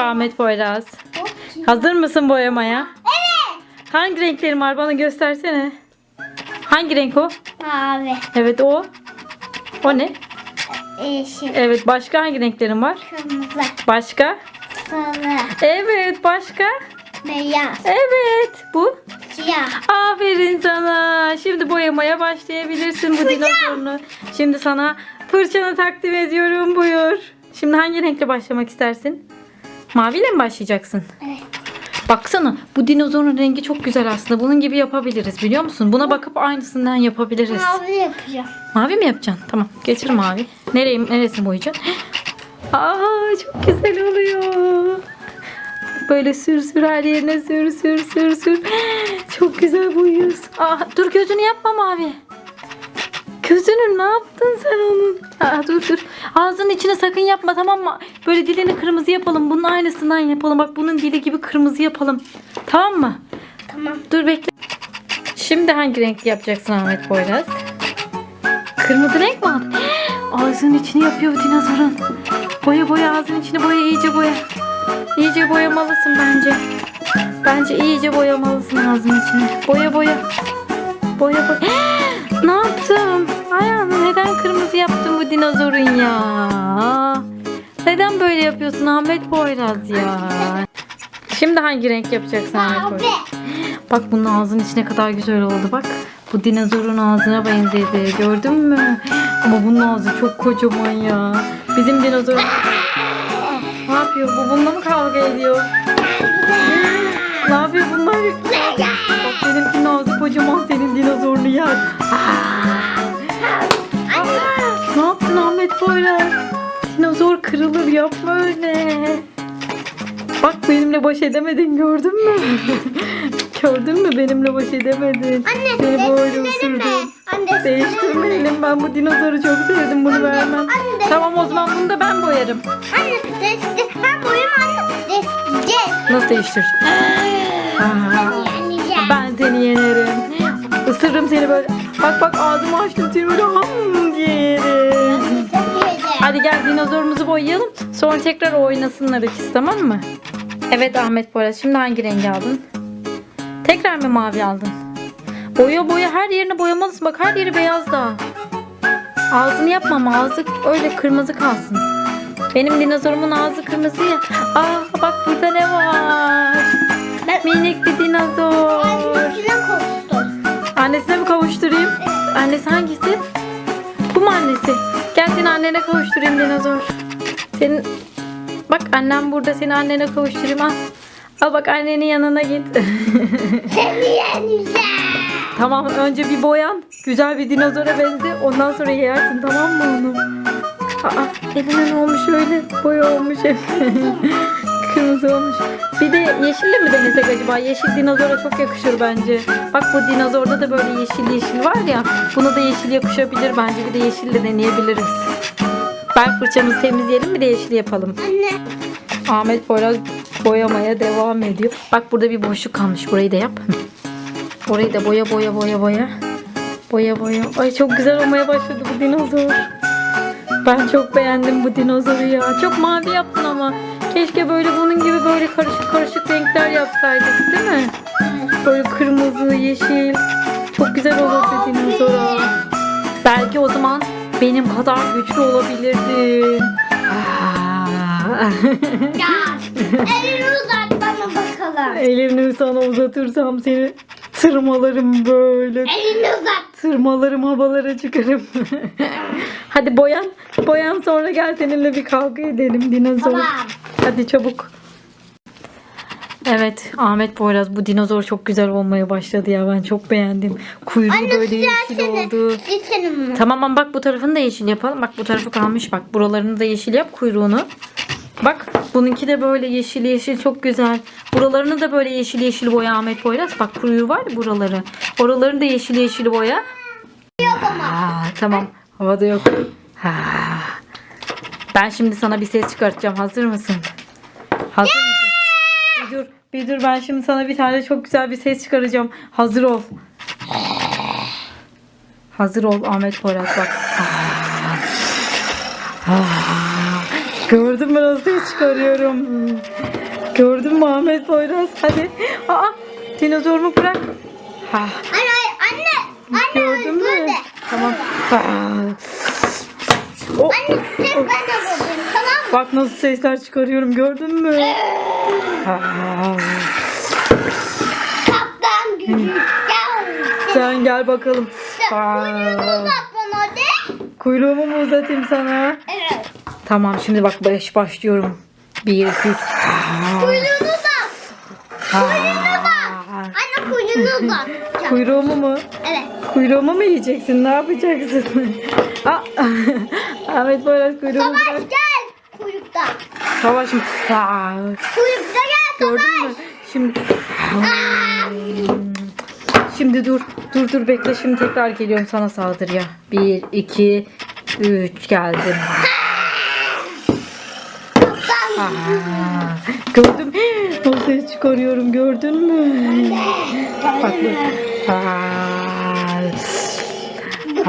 Ahmet Poyraz. Hazır mısın boyamaya? Evet. Hangi renklerin var bana göstersene. Hangi renk o? Mavi, Evet o. O ne? yeşil, Evet başka hangi renklerin var? kırmızı, Başka? sarı, Evet başka? beyaz, Evet bu. siyah. Aferin sana. Şimdi boyamaya başlayabilirsin bu dinozorunu. Şimdi sana fırçanı takdim ediyorum. Buyur. Şimdi hangi renkle başlamak istersin? Maviyle mi başlayacaksın? Evet. Baksana bu dinozorun rengi çok güzel aslında. Bunun gibi yapabiliriz biliyor musun? Buna bakıp aynısından yapabiliriz. Mavi yapacağım. Mavi mi yapacaksın? Tamam. Geçir mavi. Nereye, neresini boyayacaksın? Aa çok güzel oluyor. Böyle sür sür her yerine sür sür sür sür. Çok güzel boyuyorsun. Aa, dur gözünü yapma mavi. Gözünü ne yaptın sen onun? Aa, dur dur. Ağzının içine sakın yapma tamam mı? Böyle dilini kırmızı yapalım. Bunun aynısından yapalım. Bak bunun dili gibi kırmızı yapalım. Tamam mı? Tamam. Dur bekle. Şimdi hangi renk yapacaksın Ahmet Boyraz? Kırmızı renk mi aldın? Ağzının içini yapıyor dinozorun. Boya boya ağzının içini boya iyice boya. İyice boyamalısın bence. Bence iyice boyamalısın ağzının içini. Boya boya. Boya boya. ne yaptım? Neden kırmızı yaptın bu dinozorun ya? Neden böyle yapıyorsun Ahmet Boyraz ya? Şimdi hangi renk yapacaksın Ahmet Boyraz? Bak bunun ağzının içine kadar güzel oldu bak. Bu dinozorun ağzına benzedi. Gördün mü? Ama bunun ağzı çok kocaman ya. Bizim dinozor... Ne yapıyor? Bu bununla mı kavga ediyor? ne yapıyor bunlar? Bak benimkinin ağzı kocaman yapma öyle. Bak benimle baş edemedin gördün mü? gördün mü benimle baş edemedin. Anne, Seni böyle ısırdım. Anne, Değiştirmeyelim ben bu dinozoru çok sevdim bunu vermem. anne. Tamam o zaman bunu da ben boyarım. Anne, değiştir. Ben boyum anne. Değiştireceğiz. Nasıl değiştir? Aa, ben seni yenerim. Isırırım seni böyle. Bak bak ağzımı açtım seni böyle ham diye yerim. Hadi gel dinozorumuzu boyayalım. Sonra tekrar oynasınlar ikisi tamam mı? Evet Ahmet Boraz şimdi hangi rengi aldın? Tekrar mı mavi aldın? Boya boya her yerini boyamalısın. Bak her yeri beyaz daha. Ağzını yapma ama ağzı öyle kırmızı kalsın. Benim dinozorumun ağzı kırmızı ya. Aa bak burada ne var? Minik bir dinozor. Annesine koştum. Annesine mi kavuşturayım? Annesi hangisi? Bu mu annesi? Gel seni annene kavuşturayım dinozor. Senin bak annem burada seni annene kavuşturayım al. Al bak annenin yanına git. Seni yeneceğim. tamam önce bir boyan. Güzel bir dinozora benzi. Ondan sonra yersin tamam mı onu? Aa eline ne olmuş öyle? Boya olmuş hep. Kırmızı olmuş. Bir de yeşille mi denesek acaba? Yeşil dinozora çok yakışır bence. Bak bu dinozorda da böyle yeşil yeşil var ya. Buna da yeşil yakışabilir bence. Bir de yeşille deneyebiliriz. Ben fırçamızı temizleyelim bir de yeşil yapalım. Anne. Ahmet Poyraz boyamaya devam ediyor. Bak burada bir boşluk kalmış. Burayı da yap. Orayı da boya boya boya boya. Boya boya. Ay çok güzel olmaya başladı bu dinozor. Ben çok beğendim bu dinozoru ya. Çok mavi yaptın ama. Keşke böyle bunun gibi böyle karışık karışık renkler yapsaydık değil mi? Böyle kırmızı, yeşil. Çok güzel olurdu dinozora. Belki o zaman benim kadar güçlü olabilirdin. Aa. Ya. Elini uzat bana bakalım. Elini sana uzatırsam seni tırmalarım böyle. Elini uzat. Tırmalarım havalara çıkarım. Hadi boyan. Boyan sonra gel seninle bir kavga edelim dinozor. Tamam. Hadi çabuk. Evet Ahmet Poyraz bu dinozor çok güzel olmaya başladı ya ben çok beğendim. Kuyruğu Anne böyle yeşil seni. oldu. Tamam ama bak bu tarafını da yeşil yapalım. Bak bu tarafı kalmış bak. Buralarını da yeşil yap kuyruğunu. Bak bununki de böyle yeşil yeşil çok güzel. Buralarını da böyle yeşil yeşil boya Ahmet Poyraz. Bak kuyruğu var ya buraları. Oralarını da yeşil yeşil boya. Yok ama. Aa, tamam. Havada yok. Ha. Ben şimdi sana bir ses çıkartacağım. Hazır mısın? Hazır? Bir dur. Ben şimdi sana bir tane çok güzel bir ses çıkaracağım. Hazır ol. Hazır ol Ahmet Poyraz bak. Gördün mü nasıl ses çıkarıyorum? Gördün mü Ahmet Poyraz? Hadi. Aa, dinozorumu bırak. Ha, Anne anne. Anne gördün mü? böyle. Tamam. Ha. O, Anne tek ben de buradayım tamam mı? bak nasıl sesler çıkarıyorum gördün mü? Kaptan gücü gel. Sen gel bakalım. Ha. Kuyruğunu uzat bana de. Kuyruğumu mu uzatayım sana? Evet. Tamam şimdi bak baş başlıyorum. Bir, iki, üç. Kuyruğunu uzat. Ha. Anne kuyruğunu uzat. Kuyruğumu mu? Evet. Kuyruğumu mu yiyeceksin? Ne yapacaksın? Aa, Ahmet Boyraz kuyruğumu Savaş gel. Kuyrukta. Savaş mı? Aa, Kuyrukta gel Gördün mü? Şimdi Şimdi dur. Dur dur bekle. Şimdi tekrar geliyorum sana saldırıya. Bir, iki, üç geldim. Aa, gördüm. O ses çıkarıyorum. Gördün mü? Bak bak. Aa,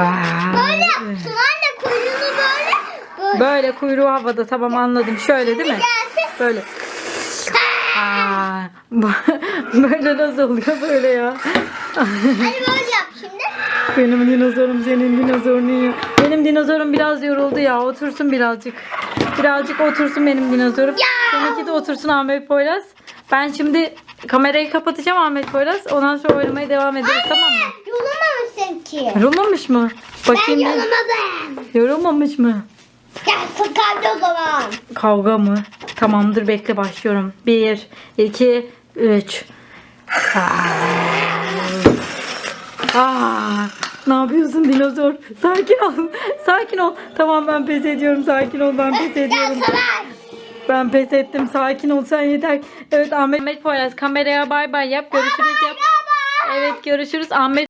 aa. Böyle yapsın anne kuyruğunu böyle. Böyle. Kuyruğu havada tamam anladım. Şöyle değil mi? Böyle. Aa, böyle nasıl oluyor böyle ya? Hadi böyle yap şimdi. Benim dinozorum senin dinozorunu yiyor. Benim dinozorum biraz yoruldu ya. Otursun birazcık. Birazcık otursun benim dinozorum. Seninki de otursun Ahmet Poyraz. Ben şimdi kamerayı kapatacağım Ahmet Poyraz. Ondan sonra oynamaya devam ederiz tamam mı? Yorulmamışsın ki. Yorulmamış mı? Ben Bakayım. bir. yorulmadım. Yorulmamış mı? Gel sıkardı o zaman. Kavga mı? Tamamdır bekle başlıyorum. Bir, iki, üç. Aa, Aa, ne yapıyorsun dinozor? Sakin ol. Sakin ol. Tamam ben pes ediyorum. Sakin ol ben pes ediyorum. Ben pes ettim. Sakin ol sen yeter. Evet Ahmet Ahmet Poyraz kameraya bay bay yap. Görüşürüz yap. Evet görüşürüz. Ahmet